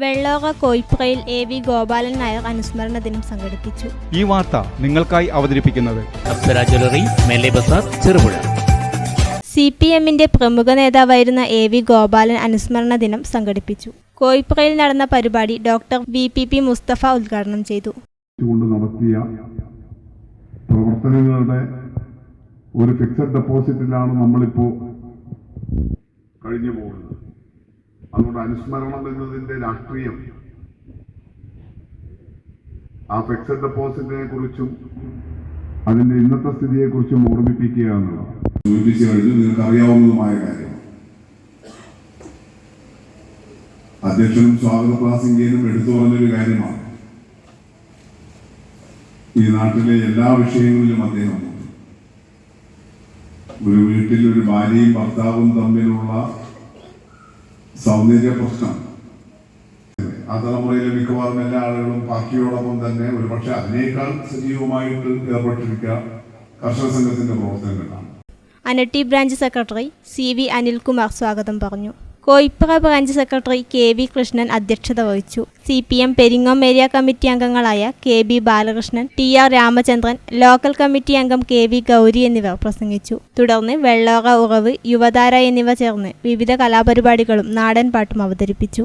വെള്ളോറ കോയിപ്പുറയിൽ A V Gopalan Nair അനുസ്മരണ ദിനം സംഘടിപ്പിച്ചു. ഈ വാർത്ത നിങ്ങൾക്കായി അവതരിപ്പിക്കുന്നത് അപ്സര ജ്വല്ലറി മേലെ ബസാർ ചെറുപുഴ. സി പി എമ്മിന്റെ പ്രമുഖ നേതാവായിരുന്ന എ വി ഗോപാലൻ അനുസ്മരണ ദിനം സംഘടിപ്പിച്ചു. കോയിപ്പുറയിൽ നടന്ന പരിപാടി doctor V P P Mustafa ഉദ്ഘാടനം ചെയ്തു. നടത്തിയ പ്രവർത്തനങ്ങളുടെ ഒരു ഫിക്സഡ് ഡെപ്പോസിറ്റിലാണ് നമ്മളിപ്പോ കഴിഞ്ഞു പോകുന്നത് അതുകൊണ്ട് അനുസ്മരണം എന്നതിന്റെ രാഷ്ട്രീയം. ആ ഫിക്സഡ് ഡെപ്പോസിറ്റിനെ കുറിച്ചും അതിന്റെ ഇന്നത്തെ സ്ഥിതിയെ കുറിച്ചും ഓർമ്മിപ്പിക്കുക എന്നുള്ളതാണ്. സൂചിപ്പിച്ചു കഴിഞ്ഞു നിങ്ങൾക്ക് കാര്യം. അധ്യക്ഷനും സ്വാഗത പ്രാസിംഗ്യനും എടുത്തു പറഞ്ഞൊരു കാര്യമാണ്. ഈ നാട്ടിലെ എല്ലാ വിഷയങ്ങളിലും അദ്ദേഹം ഒരു വീട്ടിൽ ഒരു ഭാര്യയും ഭർത്താവും തമ്മിലുള്ള സൗന്ദര്യ പ്രശ്നം ആ തലമുറയിലെ മിക്കവാറും എല്ലാ ആളുകളും പാർട്ടിയോടൊപ്പം തന്നെ ഒരുപക്ഷെ അതിനേക്കാൾ സജീവമായിട്ട് ഏർപ്പെട്ടിരിക്കുക കർഷക സംഘത്തിന്റെ പ്രവർത്തനങ്ങളാണ്. Anatti branch secretary C V Anilkumar സ്വാഗതം പറഞ്ഞു. Koyippura branch secretary K V Krishnan അധ്യക്ഷത വഹിച്ചു. C P M Peringome area committee അംഗങ്ങളായ K B Balakrishnan T R Ramachandran local committee അംഗം കെ വി ഗൗരി എന്നിവർ പ്രസംഗിച്ചു. തുടർന്ന് വെള്ളോറ ഉറവ് യുവതാര എന്നിവ ചേർന്ന് വിവിധ കലാപരിപാടികളും നാടൻ പാട്ടും അവതരിപ്പിച്ചു.